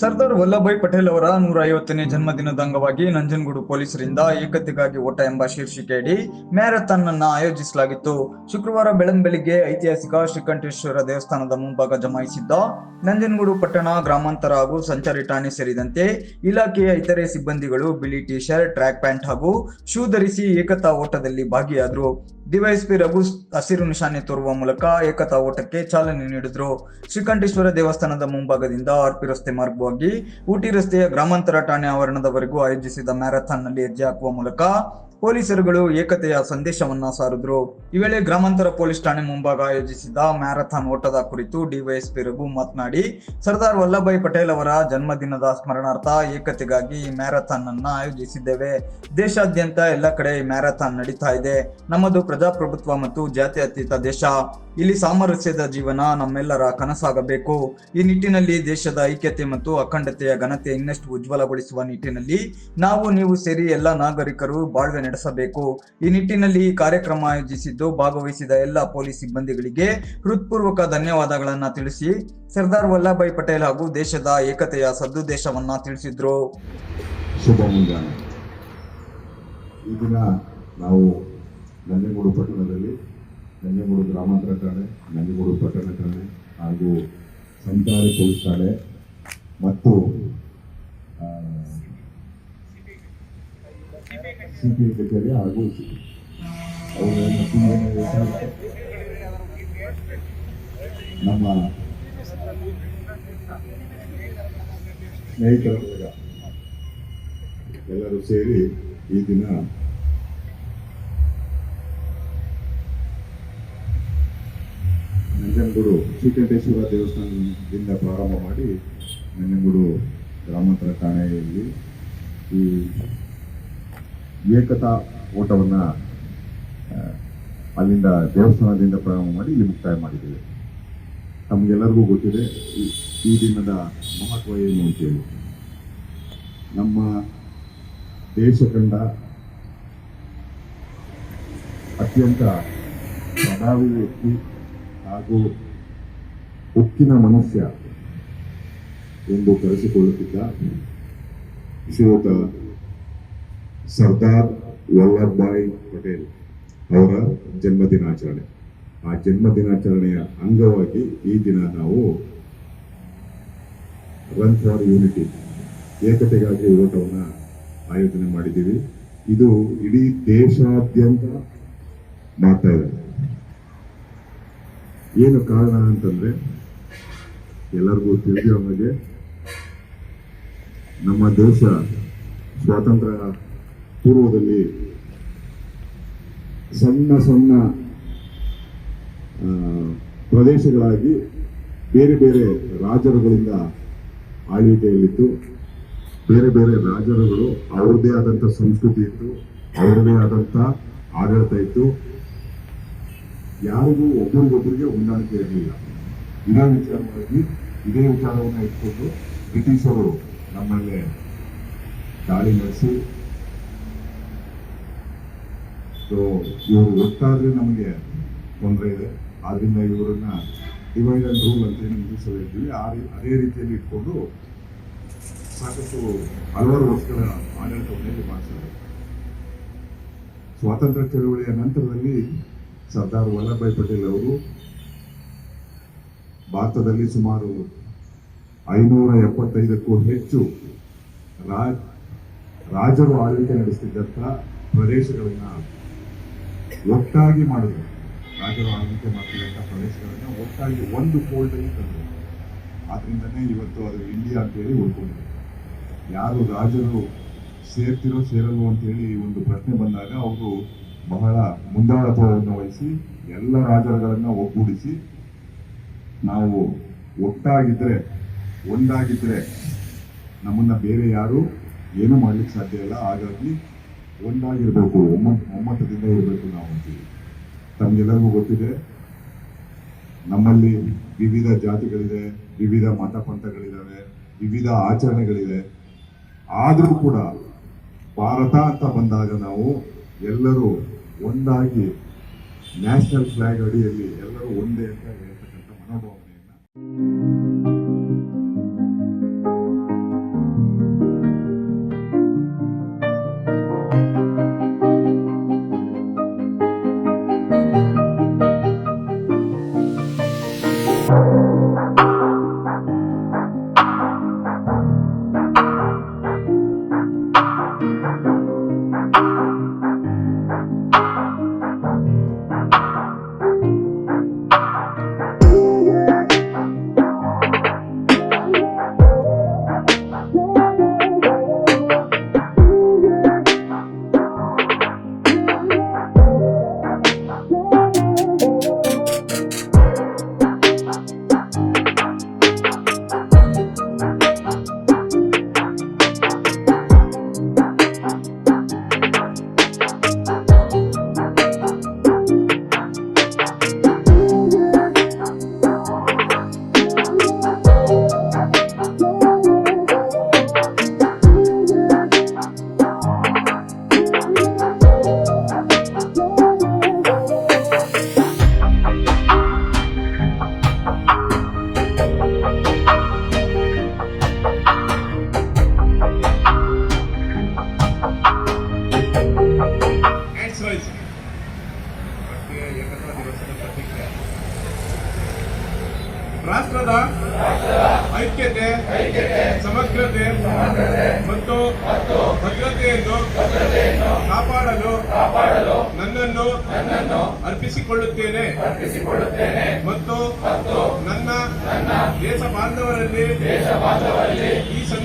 ಸರ್ದಾರ್ ವಲ್ಲಭಾಯ್ ಪಟೇಲ್ ಅವರ ನೂರ ಐವತ್ತನೇ ಜನ್ಮದಿನದ ಅಂಗವಾಗಿ ನಂಜನಗೂಡು ಪೊಲೀಸರಿಂದ ಏಕತೆಗಾಗಿ ಓಟ ಎಂಬ ಶೀರ್ಷಿಕೆಯಡಿ ಮ್ಯಾರಥಾನ್ ಅನ್ನ ಆಯೋಜಿಸಲಾಗಿತ್ತು. ಶುಕ್ರವಾರ ಬೆಳಂಬೆಳಿಗ್ಗೆ ಐತಿಹಾಸಿಕ ಶ್ರೀಕಂಠೇಶ್ವರ ದೇವಸ್ಥಾನದ ಮುಂಭಾಗ ಜಮಾಯಿಸಿದ್ದ ನಂಜನಗೂಡು ಪಟ್ಟಣ ಗ್ರಾಮಾಂತರ ಹಾಗೂ ಸಂಚಾರಿ ಠಾಣೆ ಸೇರಿದಂತೆ ಇಲಾಖೆಯ ಇತರೆ ಸಿಬ್ಬಂದಿಗಳು ಬಿಳಿ ಟಿ ಶರ್ಟ್ ಟ್ರ್ಯಾಕ್ ಪ್ಯಾಂಟ್ ಹಾಗೂ ಶೂ ಧರಿಸಿ ಏಕತಾ ಓಟದಲ್ಲಿ ಭಾಗಿಯಾದರು. ಡಿವೈಎಸ್ಪಿ ರಘು ಹಸಿರು ನಿಶಾನೆ ತೋರುವ ಮೂಲಕ ಏಕತಾ ಓಟಕ್ಕೆ ಚಾಲನೆ ನೀಡಿದರು. ಶ್ರೀಕಂಠೇಶ್ವರ ದೇವಸ್ಥಾನದ ಮುಂಭಾಗದಿಂದ ಆರ್ಪಿ ರಸ್ತೆ ಮಾರ್ಗವಾಗಿ ಊಟಿ ರಸ್ತೆಯ ಗ್ರಾಮಾಂತರ ಠಾಣೆ ಆವರಣದವರೆಗೂ ಆಯೋಜಿಸಿದ ಮ್ಯಾರಥಾನ್ನಲ್ಲಿ ಹೆಜ್ಜೆ ಹಾಕುವ ಮೂಲಕ ಪೊಲೀಸರುಗಳು ಏಕತೆಯ ಸಂದೇಶವನ್ನ ಸಾರಿದ್ರು. ಈ ವೇಳೆ ಗ್ರಾಮಾಂತರ ಪೊಲೀಸ್ ಠಾಣೆ ಮುಂಭಾಗ ಆಯೋಜಿಸಿದ ಮ್ಯಾರಥಾನ್ ಓಟದ ಕುರಿತು ಡಿವೈಎಸ್ಪಿ ರಘು ಮಾತನಾಡಿ, ಸರ್ದಾರ್ ವಲ್ಲಭಾಯಿ ಪಟೇಲ್ ಅವರ ಜನ್ಮದಿನದ ಸ್ಮರಣಾರ್ಥ ಏಕತೆಗಾಗಿ ಈ ಮ್ಯಾರಥಾನ್ ಅನ್ನ ಆಯೋಜಿಸಿದ್ದೇವೆ. ದೇಶಾದ್ಯಂತ ಎಲ್ಲ ಕಡೆ ಈ ಮ್ಯಾರಥಾನ್ ನಡೀತಾ ಇದೆ. ನಮ್ಮದು ಪ್ರಜಾಪ್ರಭುತ್ವ ಮತ್ತು ಜಾತ್ಯತೀತ ದೇಶ. ಇಲ್ಲಿ ಸಾಮರಸ್ಯದ ಜೀವನ ನಮ್ಮೆಲ್ಲರ ಕನಸಾಗಬೇಕು. ಈ ನಿಟ್ಟಿನಲ್ಲಿ ದೇಶದ ಐಕ್ಯತೆ ಮತ್ತು ಅಖಂಡತೆಯ ಘನತೆ ಇನ್ನಷ್ಟು ಉಜ್ವಲಗೊಳಿಸುವ ನಿಟ್ಟಿನಲ್ಲಿ ನಾವು ನೀವು ಸೇರಿ ಎಲ್ಲ ನಾಗರಿಕರು ಬಾಳ್ವೆ ನಡೆಸಬೇಕು. ಈ ನಿಟ್ಟಿನಲ್ಲಿ ಈ ಕಾರ್ಯಕ್ರಮ ಆಯೋಜಿಸಿದ್ದು ಭಾಗವಹಿಸಿದ ಎಲ್ಲ ಪೊಲೀಸ್ ಸಿಬ್ಬಂದಿಗಳಿಗೆ ಹೃತ್ಪೂರ್ವಕ ಧನ್ಯವಾದಗಳನ್ನ ತಿಳಿಸಿ ಸರ್ದಾರ್ ವಲ್ಲಭಾಯ್ ಪಟೇಲ್ ಹಾಗೂ ದೇಶದ ಏಕತೆಯ ಸದ್ದುದ್ದೇಶವನ್ನ ತಿಳಿಸಿದ್ರು. ನಂಜನಗೂಡು ಗ್ರಾಮಾಂತರ ಠಾಣೆ, ನಂಜನಗೂಡು ಹಾಗೂ ಸಂಚಾರಿ ಪೊಲೀಸ್ ಠಾಣೆ ಮತ್ತು ಸಿ ಪಿ ಐ ಕಚೇರಿ ಅವುಗಳನ್ನು ನಮ್ಮ ಎಲ್ಲರೂ ಸೇರಿ ಈ ದಿನ ನಂಜನಗೂಡು ಶ್ರೀಕಂಠೇಶ್ವರ ದೇವಸ್ಥಾನದಿಂದ ಪ್ರಾರಂಭ ಮಾಡಿ ನಂಜನಗೂಡು ಗ್ರಾಮಾಂತರ ಠಾಣೆಯಲ್ಲಿ ಈ ಏಕತಾ ಓಟವನ್ನು ಅಲ್ಲಿಂದ ದೇವಸ್ಥಾನದಿಂದ ಪ್ರಾರಂಭ ಮಾಡಿ ಇಲ್ಲಿ ಮುಕ್ತಾಯ ಮಾಡಿದ್ದೇವೆ. ತಮಗೆಲ್ಲರಿಗೂ ಗೊತ್ತಿದೆ, ಈ- ದಿನದ ಮಹತ್ವ ಏನು ಅಂತೇಳಿ. ನಮ್ಮ ದೇಶ ಕಂಡ ಅತ್ಯಂತ ಪ್ರಭಾವಿ ವ್ಯಕ್ತಿ ಹಾಗೂ ಉಕ್ಕಿನ ಮನುಷ್ಯ ಎಂದು ಕರೆಸಿಕೊಳ್ಳುತ್ತಿದ್ದ ಶ್ರೀಯುತ ಸರ್ದಾರ್ ವಲ್ಲಭಭಾಯಿ ಪಟೇಲ್ ಅವರ ಜನ್ಮ ದಿನಾಚರಣೆ ಆ ಜನ್ಮ ದಿನಾಚರಣೆಯ ಅಂಗವಾಗಿ ಈ ದಿನ ನಾವು ರನ್ ಫಾರ್ ಯೂನಿಟಿ ಏಕತೆಗಾಗಿ ಓಟವನ್ನು ಆಯೋಜನೆ ಮಾಡಿದ್ದೀವಿ. ಇದು ಇಡೀ ದೇಶಾದ್ಯಂತ ಮಾಡ್ತಾ ಇದೆ. ಏನು ಕಾರಣ ಅಂತಂದ್ರೆ ಎಲ್ಲರಿಗೂ ತಿಳಿದಿರೋ ಹಾಗೆ ನಮ್ಮ ದೇಶ ಸ್ವಾತಂತ್ರ್ಯ ಪೂರ್ವದಲ್ಲಿ ಸಣ್ಣ ಸಣ್ಣ ಪ್ರದೇಶಗಳಾಗಿ ಬೇರೆ ಬೇರೆ ರಾಜರುಗಳಿಂದ ಆಳ್ವಿಕೆಯಲ್ಲಿತ್ತು. ಬೇರೆ ಬೇರೆ ರಾಜರುಗಳು ಅವರದೇ ಆದಂಥ ಸಂಸ್ಕೃತಿ ಇತ್ತು ಅವರದೇ ಆದಂಥ ಆಡಳಿತ ಇತ್ತು. ಯಾರಿಗೂ ಒಬ್ಬರಿಗೊಬ್ಬರಿಗೆ ಹೊಂದಾಣಿಕೆ ಇರಲಿಲ್ಲ. ಇದೇ ವಿಚಾರವಾಗಿ, ಇದೇ ವಿಚಾರವನ್ನು ಇಟ್ಕೊಂಡು ಬ್ರಿಟಿಷರು ನಮ್ಮಲ್ಲಿ ದಾಳಿ ನಡೆಸಿ ಸೊ, ಇವರು ಒಟ್ಟಾದ್ರೆ ನಮಗೆ ತೊಂದರೆ ಇದೆ. ಆದ್ರಿಂದ ಇವರನ್ನ ಡಿವೈಡ್ ಅಂಡ್ ರೂಲ್ ಅಂತ ಏನು ಇಂಗ್ಲೀಷಲ್ಲಿ ಆ ರೀ- ಅದೇ ರೀತಿಯಲ್ಲಿ ಇಟ್ಕೊಂಡು ಸಾಕಷ್ಟು ಹಲವಾರು ವರ್ಷಗಳ ಆಡಳಿತ ಇಲ್ಲಿ ಮಾಡ್ತಾರೆ ಸ್ವಾತಂತ್ರ್ಯ ಚಳವಳಿಯ ನಂತರದಲ್ಲಿ ಸರ್ದಾರ್ ವಲ್ಲಭಾಯ್ ಪಟೇಲ್ ಅವರು ಭಾರತದಲ್ಲಿ ಸುಮಾರು ಐನೂರ ಎಪ್ಪತ್ತೈದಕ್ಕೂ ಹೆಚ್ಚು ರಾಜ್, ರಾಜರು ಆಳ್ವಿಕೆ ನಡೆಸ್ತಿದ್ದಂಥ ಪ್ರದೇಶಗಳನ್ನ ಒಟ್ಟಾಗಿ ಮಾಡಿದ್ರು. ರಾಜರು ಆಳ್ವಿಕೆ ಮಾಡ್ತಿದ್ದಂಥ ಪ್ರದೇಶಗಳನ್ನು ಒಟ್ಟಾಗಿ ಒಂದು ಫೋಲ್ಡಲ್ಲಿ ತಂದರು. ಆದ್ರಿಂದನೇ ಇವತ್ತು ಅದು ಇಂಡಿಯಾ ಅಂತೇಳಿ ಉಳ್ಕೊಂಡಿದೆ. ಯಾರು ರಾಜರು ಸೇರ್ತಿರೋ, ಸೇರಲ್ವೋ ಅಂತೇಳಿ ಒಂದು ಪ್ರಶ್ನೆ ಬಂದಾಗ ಅವರು ಬಹಳ ಮುಂದಾಳತ್ವವನ್ನು ವಹಿಸಿ, ಎಲ್ಲ ರಾಜರುಗಳನ್ನು ಒಗ್ಗೂಡಿಸಿ, ನಾವು ಒಟ್ಟಾಗಿದ್ರೆ, ಒಂದಾಗಿದ್ರೆ ನಮ್ಮನ್ನ ಬೇರೆ ಯಾರು ಏನೂ ಮಾಡ್ಲಿಕ್ಕೆ ಸಾಧ್ಯ ಇಲ್ಲ. ಹಾಗಾಗಿ ಒಂದಾಗಿರ್ಬೇಕು ಒಮ್ಮತ ಒಮ್ಮತದಿಂದ ಇರಬೇಕು ನಾವು ಅಂತೀವಿ ತಮ್ಗೆಲ್ಲರಿಗೂ ಗೊತ್ತಿದೆ, ನಮ್ಮಲ್ಲಿ ವಿವಿಧ ಜಾತಿಗಳಿದೆ, ವಿವಿಧ ಮತ ಪಂಥಗಳಿದಾವೆ ವಿವಿಧ ಆಚರಣೆಗಳಿದೆ. ಆದರೂ ಕೂಡ ಭಾರತ ಅಂತ ಬಂದಾಗ ನಾವು ಎಲ್ಲರೂ ಒಂದಾಗಿ ನ್ಯಾಷನಲ್ ಫ್ಲಾಗ್ ಅಡಿಯಲ್ಲಿ ಎಲ್ಲರೂ ಒಂದೇ ಅಂತ ಹೇಳ್ತಕ್ಕಂಥ ಮನೋಭಾವನೆಯನ್ನ Música ಐಕ್ಯತೆ ಸಮಗ್ರತೆ ಮತ್ತು ಭದ್ರತೆಯನ್ನು ಕಾಪಾಡಲು ನನ್ನನ್ನು ಅರ್ಪಿಸಿಕೊಳ್ಳುತ್ತೇನೆ. ಮತ್ತು ನನ್ನ ದೇಶ ಬಾಂಧವರಲ್ಲಿ ಈ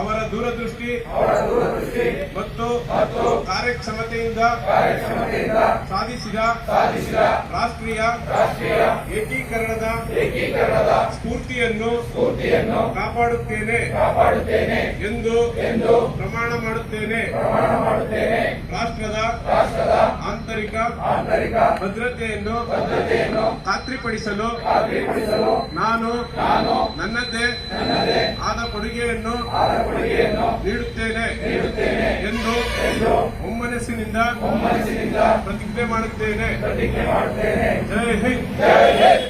ಅವರ ದೂರದೃಷ್ಟಿ ಮತ್ತು ಕಾರ್ಯಕ್ಷಮತೆಯಿಂದ ಸಾಧಿಸಿದ ರಾಷ್ಟ್ರೀಯ ಏಕೀಕರಣದ ಸ್ಫೂರ್ತಿಯನ್ನು ಕಾಪಾಡುತ್ತೇನೆ ಎಂದು ಪ್ರಮಾಣ ಮಾಡುತ್ತೇನೆ. ರಾಷ್ಟ್ರದ ಆಂತರಿಕ ಭದ್ರತೆಯನ್ನು ಖಾತ್ರಿಪಡಿಸಲು ನಾನು ನಾನು ನನ್ನದೇ ನನ್ನದೇ ಆದ ಕೊಡುಗೆಯನ್ನು ನೀಡುತ್ತೇನೆ ನೀಡುತ್ತೇನೆ ಎಂದು ಒಮ್ಮನಸ್ಸಿನಿಂದ ಪ್ರತಿಜ್ಞೆ ಮಾಡುತ್ತೇನೆ. ಜೈ ಹಿಂದ್.